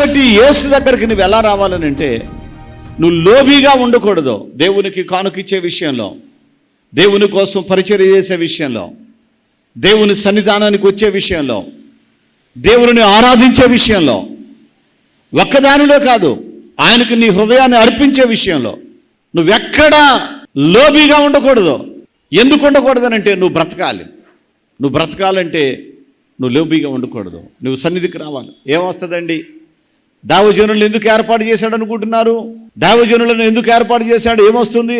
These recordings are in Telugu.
కాబట్టి యేసు దగ్గరికి నువ్వు ఎలా రావాలని అంటే నువ్వు లోబీగా ఉండకూడదు దేవునికి కానుకిచ్చే విషయంలో దేవుని కోసం పరిచర్య చేసే విషయంలో దేవుని సన్నిధానానికి వచ్చే విషయంలో దేవుని ఆరాధించే విషయంలో ఒక్కదానిలో కాదు ఆయనకు నీ హృదయాన్ని అర్పించే విషయంలో నువ్వెక్కడా లోబీగా ఉండకూడదు. ఎందుకు ఉండకూడదనంటే నువ్వు బ్రతకాలి. నువ్వు బ్రతకాలంటే నువ్వు లోబీగా ఉండకూడదు. నువ్వు సన్నిధికి రావాలి. ఏమొస్తుందండి? దావజనులను ఎందుకు ఏర్పాటు చేశాడు అనుకుంటున్నారు? దావజనులను ఎందుకు ఏర్పాటు చేశాడు? ఏమొస్తుంది?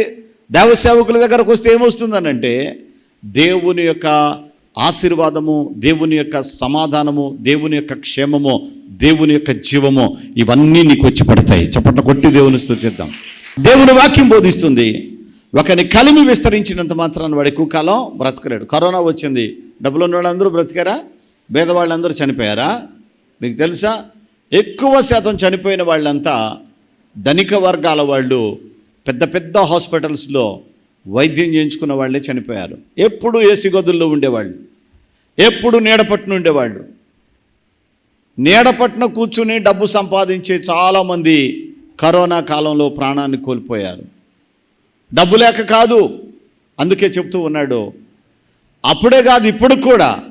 దేవ సేవకుల దగ్గరకు వస్తే ఏమొస్తుందనంటే దేవుని యొక్క ఆశీర్వాదము దేవుని యొక్క సమాధానము దేవుని యొక్క క్షేమము దేవుని యొక్క జీవము ఇవన్నీ నీకు వచ్చి పడతాయి. చప్పట్ల కొట్టి దేవుని స్థుతిద్దాం దేవుని వాక్యం బోధిస్తుంది ఒకని కలిమి విస్తరించినంత మాత్రాన్ని వాడు ఎక్కువ కాలం బ్రతకలేడు. కరోనా వచ్చింది. డబ్బులు ఉన్న వాళ్ళందరూ బ్రతికారా? పేదవాళ్ళందరూ చనిపోయారా? మీకు తెలుసా? ఎక్కువ శాతం చనిపోయిన వాళ్ళంతా ధనిక వర్గాల వాళ్ళు పెద్ద పెద్ద హాస్పిటల్స్లో వైద్యం చేయించుకున్న వాళ్ళే చనిపోయారు. ఎప్పుడు ఏసీ గదుల్లో ఉండేవాళ్ళు ఎప్పుడు నీడపట్టున ఉండేవాళ్ళు. నీడపట్న కూర్చుని డబ్బు సంపాదించే చాలామంది కరోనా కాలంలో ప్రాణాన్ని కోల్పోయారు. డబ్బు లేక కాదు అందుకే చెప్తూ ఉన్నాడు అప్పుడే కాదు ఇప్పుడు కూడా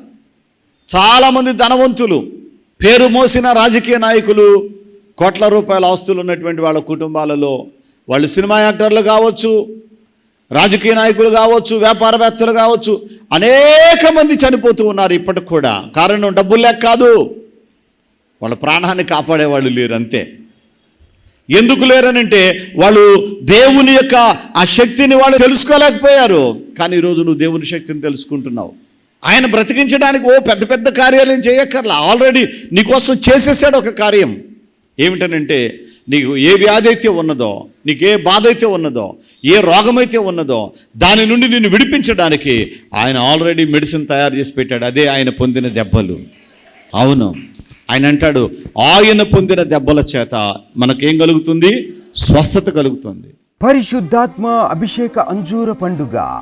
చాలామంది ధనవంతులు పేరు మోసిన రాజకీయ నాయకులు కోట్ల రూపాయల ఆస్తులు ఉన్నటువంటి వాళ్ళ కుటుంబాలలో వాళ్ళు సినిమా యాక్టర్లు కావచ్చు రాజకీయ నాయకులు కావచ్చు వ్యాపారవేత్తలు కావచ్చు అనేక మంది చనిపోతూ ఉన్నారు ఇప్పటికి కూడా. కారణం డబ్బులు లేక కాదు వాళ్ళ ప్రాణాన్ని కాపాడేవాళ్ళు లేరు అంతే. ఎందుకు లేరనంటే వాళ్ళు దేవుని యొక్క ఆ శక్తిని వాళ్ళు తెలుసుకోలేకపోయారు. కానీ ఈరోజు నువ్వు దేవుని శక్తిని తెలుసుకుంటున్నావు. ఆయన బ్రతికించడానికి ఓ పెద్ద పెద్ద కార్యాలు ఏం చేయక్కర్లా. ఆల్రెడీ నీకోసం చేసేసాడు ఒక కార్యం. ఏమిటనంటే నీకు ఏ వ్యాధి అయితే ఉన్నదో నీకు ఏ బాధ అయితే ఉన్నదో ఏ రోగమైతే ఉన్నదో దాని నుండి నిన్ను విడిపించడానికి ఆయన ఆల్రెడీ మెడిసిన్ తయారు చేసి పెట్టాడు. అదే ఆయన పొందిన దెబ్బలు. అవును. ఆయన అంటాడు ఆయన పొందిన దెబ్బల చేత మనకేం కలుగుతుంది? స్వస్థత కలుగుతుంది. పరిశుద్ధాత్మ అభిషేక అంజూర పండుగ.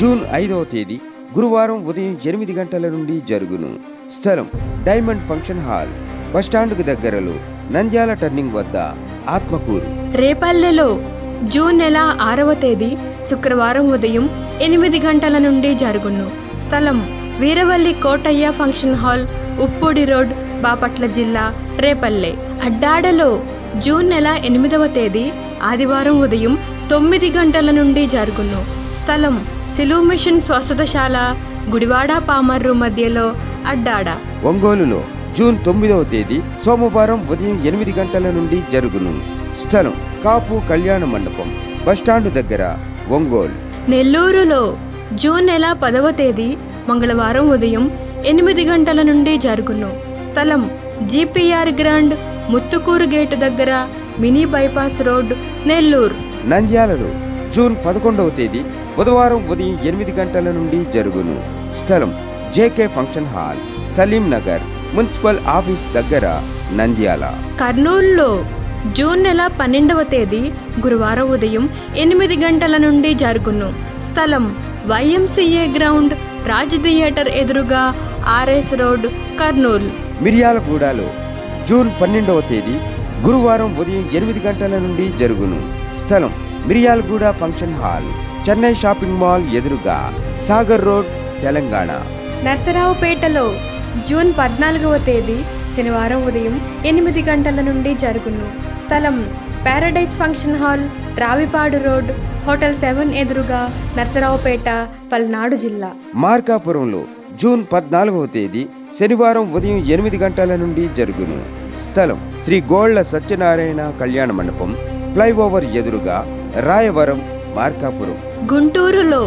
జూన్ ఐదవ తేదీ గురువారం ఉదయం ఎనిమిది గంటల నుండి జరుగును. స్థలం డైమండ్ ఫంక్షన్ హాల్. బస్టాండ్కు దగ్గరలో నంద్యాల టర్నింగ్ వద్ద ఆత్మకూరు. రేపల్లెలో జూన్ నెల ఆరవ తేదీ శుక్రవారం ఉదయం ఎనిమిది గంటల నుండి జరుగును. స్థలం Veeravalli Kotaiah function hall Uppodi road Bapatla జిల్లా రేపల్లె. అడ్డాడలో జూన్ నెల ఎనిమిదవ తేదీ ఆదివారం ఉదయం తొమ్మిది గంటల నుండి జరుగును. స్థలం సిలువు మిషన్ స్వస్థతశాల గుడివాడ పామర్రు మధ్యలో అడ్డాడ. ఒంగోలులో జూన్ తొమ్మిదవ తేదీ సోమవారం ఉదయం ఎనిమిది గంటల నుండి జరుగును. స్థలం కాపు కళ్యాణ మండపం. బస్టాండ్ దగ్గర ఒంగోలు. నెల్లూరులో జూన్ నెల పదవ తేదీ మంగళవారం ఉదయం ఎనిమిది గంటల నుండి జరుగును. స్థలం జీపీఆర్ గ్రాండ్ ముత్తుకూరు గేటు దగ్గర మినీ బైపాస్ రోడ్ నెల్లూరు. నంద్యాలలో జూన్ పదకొండవ తేదీ బుధవారం ఉదయం ఎనిమిది గంటల నుండి జరుగును. స్థలం JK function hall Salim Nagar municipal office దగ్గర నంద్యాల. కర్నూలులో జూన్ నెల పన్నెండవ తేదీ గురువారం ఉదయం ఎనిమిది గంటల నుండి జరుగును. స్థలం వైఎంసీఏ గ్రౌండ్ రాజ్ థియేటర్ ఎదురుగా ఆర్ఎస్ రోడ్ కర్నూలు. మిర్యాలగూడలో జూన్ పన్నెండవ తేదీ గురువారం ఉదయం ఎనిమిది గంటల నుండి జరుగును. స్థలం Miryalaguda function hall Chennai shopping mall ఎదురుగా సాగర్ రోడ్ తెలంగాణ. నర్సరావుపేటలో జూన్ పద్నాలుగవ తేదీ శనివారం ఉదయం ఎనిమిది గంటల నుండి జరుగును. స్థలం Paradise function hall Ravipadu road hotel seven ఎదురుగా నర్సరావుపేట పల్నాడు జిల్లా. మార్కాపురంలో జూన్ పద్నాలుగవ తేదీ శనివారం ఉదయం ఎనిమిది గంటల నుండి జరుగును. స్థలం శ్రీ గోళ్ళ సత్యనారాయణ కళ్యాణ మండపం ఫ్లైఓవర్ ఎదురుగా రాయవరం మార్కాపురం. గుంటూరులో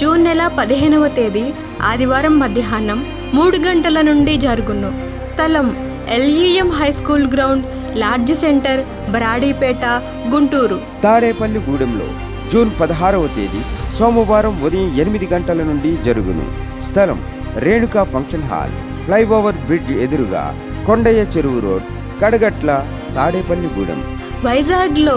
జూన్ నెల పదిహేనవ తేదీ ఆదివారం మధ్యాహ్నం మూడు గంటల నుండి జరుగును. స్థలం LEM high school ground lodge centre Baradipeta Guntur. తాడేపల్లిగూడెంలో June పదహారవ తేదీ సోమవారం ఉదయం ఎనిమిది గంటల నుండి జరుగును. స్థలం Renuka function hall flyover bridge ఎదురుగా కొండయ్య చెరువు రోడ్ కడగట్ల తాడేపల్లిగూడెం. వైజాగ్లో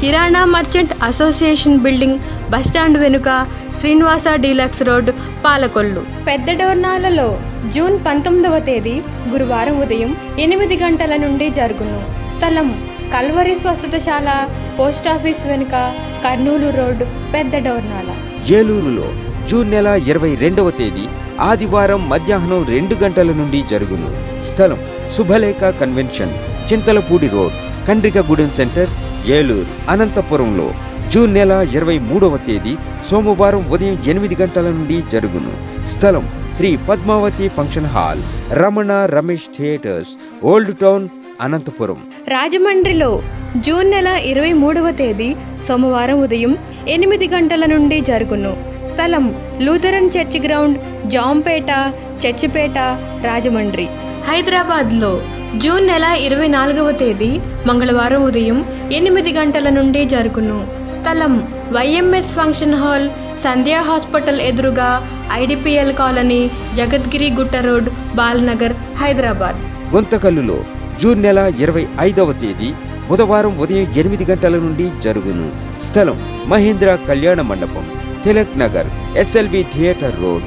Kirana merchant association building bus stand వెనుక శ్రీనివాస డీలక్స్ రోడ్ పాలకొల్లు. పెద్ద డోర్నాలలో జూన్ పంతొమ్మిదవ తేదీ గురువారం ఉదయం ఎనిమిది గంటల నుండి జరుగును. స్థలం కల్వరి స్వస్థతశాల పోస్టాఫీస్ వెనుక కర్నూలు రోడ్ పెద్ద డోర్నాల. ఏలూరులో జూన్ నెల ఇరవై రెండవ తేదీ ఆదివారం మధ్యాహ్నం రెండు గంటల నుండి జరుగును. స్థలం Subhalekha convention Chintalapudi road Kandrikagudem centre Eluru అనంతపురంలో జూన్ నెల ఇరవై మూడవ తేదీ సోమవారం ఉదయం ఎనిమిది గంటల నుండి జరుగును. స్థలం Sri Padmavathi function hall Ramana Ramesh theatres old town Anantapuram. రాజమండ్రిలో జూన్ నెల ఇరవై మూడవ తేదీ సోమవారం ఉదయం ఎనిమిది గంటల నుండి జరుగును. స్థలం Lutheran church ground Jampeta Churchipeta Rajahmundry. హైదరాబాద్లో జూన్ నెల ఇరవై నాలుగవ తేదీ మంగళవారం ఉదయం ఎనిమిది గంటల నుండి జరుగును. స్థలం YMS function hall Sandhya hospital ఎదురుగా IDPL colony Jagadgiri Gutta road Balanagar Hyderabad. గుంతకల్లులో June నెల ఇరవై ఐదవ తేదీ బుధవారం ఉదయం ఎనిమిది గంటల నుండి జరుగును. స్థలం Mahendra Kalyana Mandapam Tilak Nagar SLV theatre road.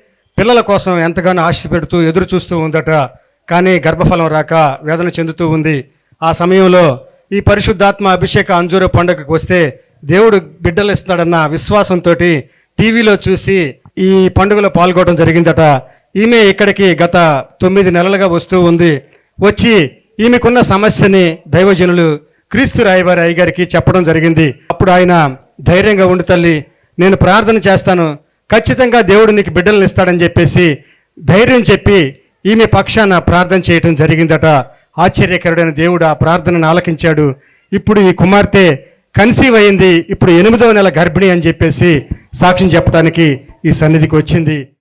పిల్లల కోసం ఎంతగానో ఆశ పెడుతూ ఎదురు చూస్తూ ఉందట. కానీ గర్భఫలం రాక వేదన చెందుతూ ఉంది. ఆ సమయంలో ఈ పరిశుద్ధాత్మ అభిషేక అంజూర పండుగకు వస్తే దేవుడు బిడ్డలు ఇస్తాడన్న విశ్వాసంతో టీవీలో చూసి ఈ పండుగలో పాల్గొనడం జరిగిందట. ఈమె ఇక్కడికి గత తొమ్మిది నెలలుగా వస్తూ ఉంది. వచ్చి ఈమెకున్న సమస్యని దైవజనులు క్రీస్తు రాయబారి అయ్యగారికి చెప్పడం జరిగింది. అప్పుడు ఆయన ధైర్యంగా ఉండి తల్లి నేను ప్రార్థన చేస్తాను. ఖచ్చితంగా దేవుడు నీకు బిడ్డలను ఇస్తాడని చెప్పేసి ధైర్యం చెప్పి ఈమె పక్షాన ప్రార్థన చేయటం జరిగిందట. ఆశ్చర్యకరుడైన దేవుడు ఆ ప్రార్థనను ఆలకించాడు. ఇప్పుడు ఈ కుమార్తె కన్సీవ్ అయింది. ఇప్పుడు ఎనిమిదవ నెల గర్భిణి అని చెప్పేసి సాక్ష్యం చెప్పడానికి ఈ సన్నిధికి వచ్చింది.